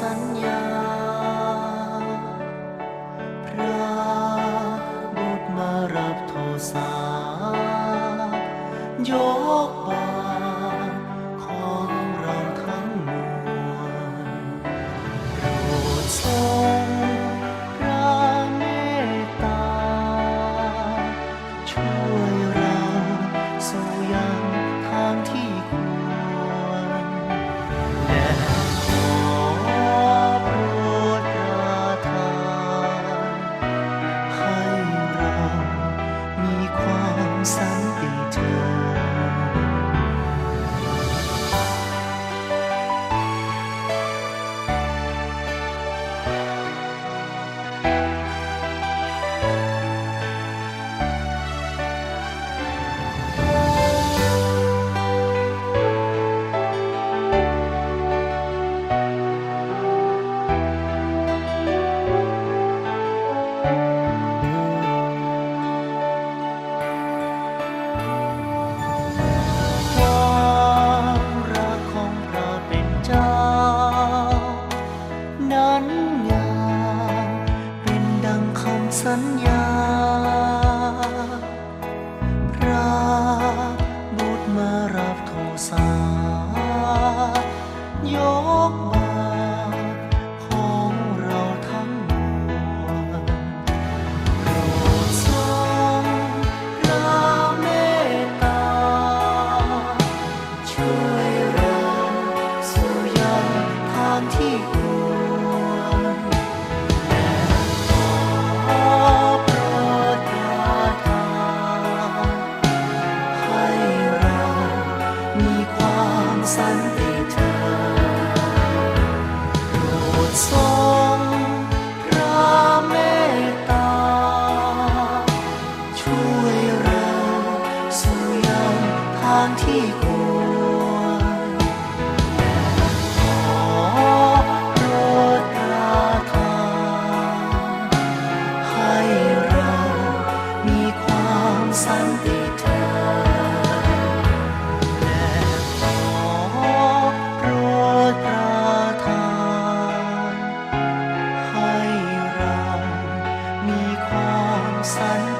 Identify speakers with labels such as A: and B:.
A: สัญญา พระบุตรมารับโทสายก สัญญาางที่ควรขอโปรดราทานให้เรามีความสันติเถิและขอโปรดราทานให้เรามีความสันติ